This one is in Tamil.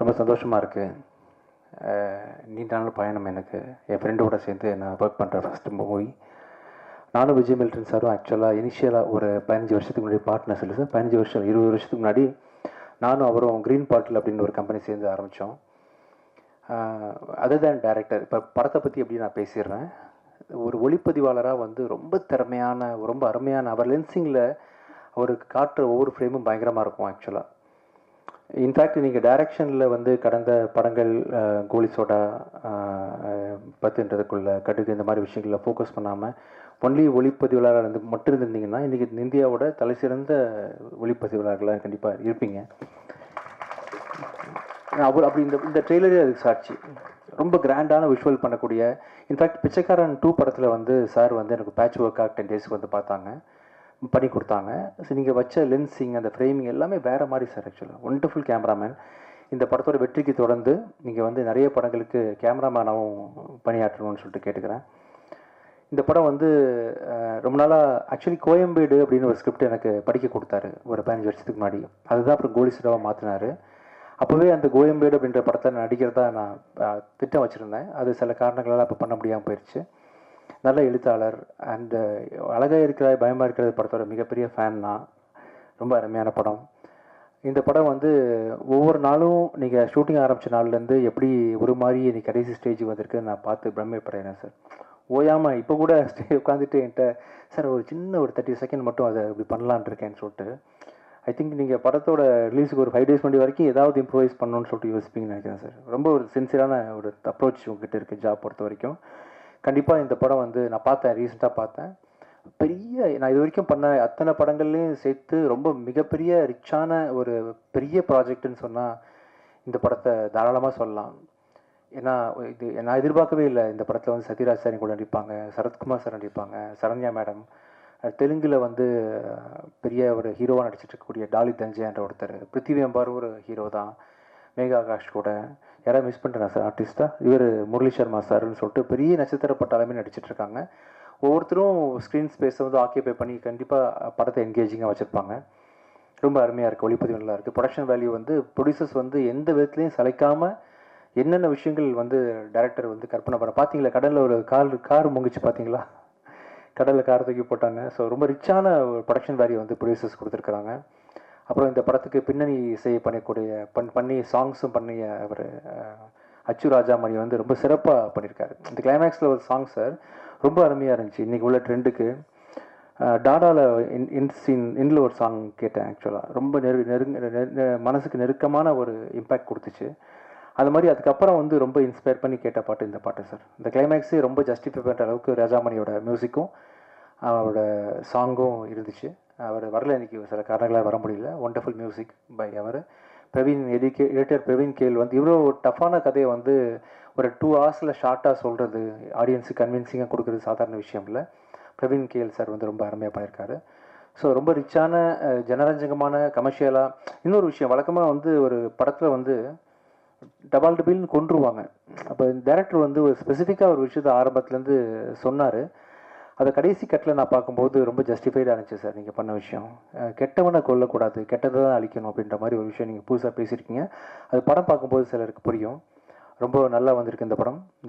ரொம்ப சந்தோஷமாக இருக்குது நீண்ட நாள் பயணம் எனக்கு. என் ஃப்ரெண்டோட சேர்ந்து நான் ஒர்க் பண்ணுற ஃபஸ்ட்டு மூவி நானும் விஜய் மில்டன் சாரும் ஆக்சுவலாக இனிஷியலாக ஒரு பதினஞ்சு வருஷத்துக்கு முன்னாடி பார்ட்னர்ஸ் இல்லை சார் பதினஞ்சு வருஷம் இருபது வருஷத்துக்கு முன்னாடி நானும் அவரும் க்ரீன் பாட்டில் அப்படின்னு ஒரு கம்பெனி சேர்ந்து ஆரம்பித்தோம் அதர் தேன் டேரக்டர் இப்போ படத்தை பற்றி எப்படி நான் பேசிடுறேன்? ஒரு ஒளிப்பதிவாளராக வந்து ரொம்ப திறமையான ரொம்ப அருமையான அவர் லென்சிங்கில் அவருக்கு காட்டுற ஒவ்வொரு ஃப்ரேமும் பயங்கரமாக இருக்கும் ஆக்சுவலாக இன்ஃபேக்ட் நீங்கள் டைரக்ஷனில் வந்து கடந்த படங்கள் கோலி சோடா பத்துன்றதுக்குள்ள கடுகு இந்த மாதிரி விஷயங்களில் ஃபோக்கஸ் பண்ணாமல் ஒன்லி ஒளிப்பதிவாளராக இருந்து மட்டும் இருந்திருந்தீங்கன்னா இன்றைக்கி இந்தியாவோட தலை சிறந்த ஒளிப்பதிவாளர்களாக கண்டிப்பாக இருப்பீங்க. அவர் அப்படி இந்த இந்த ட்ரெய்லரே அதுக்கு சாட்சி. ரொம்ப கிராண்டான விஷுவல் பண்ணக்கூடிய இன்ஃபேக்ட் பிச்சைக்காரன் டூ படத்தில் வந்து சார் வந்து எனக்கு பேட்ச் ஒர்க்காக டென் டேஸ்க்கு வந்து பார்த்தாங்க. பண்ணி கொடுத்தாங்க. ஸோ நீங்கள் வச்ச லென்சிங் அந்த ஃப்ரேமிங் எல்லாமே வேறு மாதிரி சார் ஆக்சுவலாக ஒண்டர்ஃபுல் கேமராமேன் இந்த படத்தோட வெற்றிக்கு தொடர்ந்து நீங்கள் வந்து நிறைய படங்களுக்கு கேமராமேனாகவும் பணியாற்றணும்னு சொல்லிட்டு கேட்டுக்கிறேன். இந்த படம் வந்து ரொம்ப நாளாக ஆக்சுவலி கோயம்பேடு அப்படின்னு ஒரு ஸ்கிரிப்ட் எனக்கு படிக்க கொடுத்தாரு. ஒரு பதினஞ்சு வருஷத்துக்கு முன்னாடி. அதுதான் அப்புறம் கோலி சிடாவாக மாற்றினாரு அப்போவே அந்த கோயம்பேடு அப்படின்ற படத்தை நான் நடிக்கிறதா நான் திட்டம் வச்சுருந்தேன். அது சில காரணங்களால் அப்போ பண்ண முடியாமல் போயிடுச்சு நல்ல எழுத்தாளர் அண்டு அழகாக இருக்கிற பயமாக இருக்கிறது படத்தோட மிகப்பெரிய ஃபேன் தான் ரொம்ப அருமையான படம். இந்த படம் வந்து ஒவ்வொரு நாளும் நீங்கள் ஷூட்டிங் ஆரம்பித்த நாள்லேருந்து எப்படி ஒரு மாதிரி இன்னைக்கு கடைசி ஸ்டேஜ் வந்திருக்கு நான் பார்த்து பிரமிப்படைகிறேன் சார் ஓயாமல் இப்போ கூட ஸ்டே உட்காந்துட்டு என்கிட்ட சார் ஒரு சின்ன ஒரு தேர்ட்டி செகண்ட் மட்டும் அதை இப்படி பண்ணலான் இருக்கேன்னு சொல்லிட்டு ஐ திங்க் நீங்கள் படத்தோட ரிலீஸுக்கு ஒரு ஃபைவ் டேஸ் முன்னாடி வரைக்கும் ஏதாவது இம்ப்ரூவைஸ் பண்ணணும்னு சொல்லிட்டு யோசிப்பீங்கன்னு நினைக்கிறேன் சார் ரொம்ப ஒரு சின்சியரான ஒரு அப்ரோச் உங்ககிட்ட இருக்குது ஜாப் பொறுத்த வரைக்கும். கண்டிப்பாக இந்த படம் வந்து நான் பார்த்தேன் ரீசெண்டாக பார்த்தேன். பெரிய நான் இது வரைக்கும் பண்ண அத்தனை படங்கள்லையும் சேர்த்து ரொம்ப மிகப்பெரிய ரிச்சான ஒரு பெரிய ப்ராஜெக்ட்னு சொன்னால் இந்த படத்தை தாராளமாக சொல்லலாம். ஏன்னா இது நான் எதிர்பார்க்கவே இல்லை. இந்த படத்தில் வந்து சத்யராஜ் சார் கூட நடிப்பாங்க சரத்குமார் சார் நடிப்பாங்க சரண்யா மேடம். தெலுங்கில் வந்து பெரிய ஒரு ஹீரோவாக நடிச்சிட்டு இருக்கக்கூடிய டாலி தஞ்சைன்ற ஒருத்தர். பிருத்திவி அம்பார் ஒரு ஹீரோ தான். மேகா ஆகாஷ் கூட. யாராவது மிஸ் பண்ணிட்டேன் சார் ஆர்டிஸ்ட்டாக இவர் முரளி சர்மா சார்னு சொல்லிட்டு பெரிய நட்சத்திர பட்டாளமே நடிச்சிட்டு இருக்காங்க ஒவ்வொருத்தரும் ஸ்க்ரீன் ஸ்பேஸை வந்து ஆக்கியபை பண்ணி கண்டிப்பாக படத்தை என்கேஜிங்காக வச்சுருப்பாங்க. ரொம்ப அருமையாக இருக்குது ஒளிப்பதிவு நல்லா இருக்குது ப்ரொடக்ஷன் வேல்யூ வந்து ப்ரொடியூசர்ஸ் வந்து எந்த விதத்துலையும் சளைக்காமல் என்னென்ன விஷயங்கள் வந்து டைரக்டர் வந்து கற்பனை பண்ண பார்த்தீங்களா கடலில் ஒரு கார் கார் முங்கிச்சு பார்த்தீங்களா கடலில் கார் தூக்கி போட்டாங்க. ஸோ ரொம்ப ரிச்சான ஒரு ப்ரொடக்ஷன் வேல்யூ வந்து ப்ரொடியூசர்ஸ் கொடுத்துருக்குறாங்க. அப்புறம் இந்த படத்துக்கு பின்னணி இசை பண்ணக்கூடிய பண் பண்ணி சாங்ஸும் பண்ணிய அவர் அச்சு ராஜாமணி வந்து ரொம்ப சிறப்பாக பண்ணியிருக்காரு. இந்த கிளைமேக்ஸில் ஒரு சாங் சார் ரொம்ப அருமையாக இருந்துச்சு. இன்றைக்கி உள்ள ட்ரெண்டுக்கு டாடாவில் இன் இன் சீன் இன்ல ஒரு சாங் கேட்டேன் ஆக்சுவலாக ரொம்ப நெரு நெருங்க நெரு- மனசுக்கு நெருக்கமான ஒரு இம்பேக்ட் கொடுத்துச்சு. அது மாதிரி அதுக்கப்புறம் வந்து ரொம்ப இன்ஸ்பயர் பண்ணி கேட்ட பாட்டு இந்த பாட்டு சார் இந்த கிளைமேக்ஸே ரொம்ப ஜஸ்டிஃபை பண்ணுற அளவுக்கு ராஜாமணியோட மியூசிக்கும் அவரோட சாங்கும் இருந்துச்சு. அவர் வரல இன்னைக்கு சில காரணங்களாக வர முடியல. ஒண்டர்ஃபுல் மியூசிக் பை அவர். பிரவீன் எடிகே எடிட்டர் பிரவீன் கேல் வந்து இவ்வளோ டஃப்பான கதையை வந்து ஒரு டூ ஹவர்ஸில் ஷார்ட்டாக சொல்கிறது ஆடியன்ஸுக்கு கன்வின்சிங்காக கொடுக்குறது சாதாரண விஷயம் இல்லை. பிரவீன் கேல் சார் வந்து ரொம்ப அருமையாக பண்ணியிருக்காரு. ஸோ ரொம்ப ரிச்சான ஜனரஞ்சகமான கமர்ஷியலாக இன்னொரு விஷயம் வழக்கமாக வந்து ஒரு படத்தில் வந்து டபால் டபில்னு கொண்டுருவாங்க அப்போ டேரக்டர் வந்து ஒரு ஸ்பெசிஃபிக்காக ஒரு விஷயத்தை ஆரம்பத்துலேருந்து சொன்னார். அதை கடைசி கட்டில் நான் பார்க்கும்போது ரொம்ப ஜஸ்டிஃபைடாக இருந்துச்சு சார் நீங்கள் பண்ண விஷயம். கெட்டவனை கொல்லக்கூடாது கெட்டதை தான் அழிக்கணும் அப்படின்ற மாதிரி ஒரு விஷயம் நீங்கள் புதுசாக பேசியிருக்கீங்க. அது படம் பார்க்கும்போது சிலருக்கு புரியும். ரொம்ப நல்லா வந்திருக்கு இந்த படம்.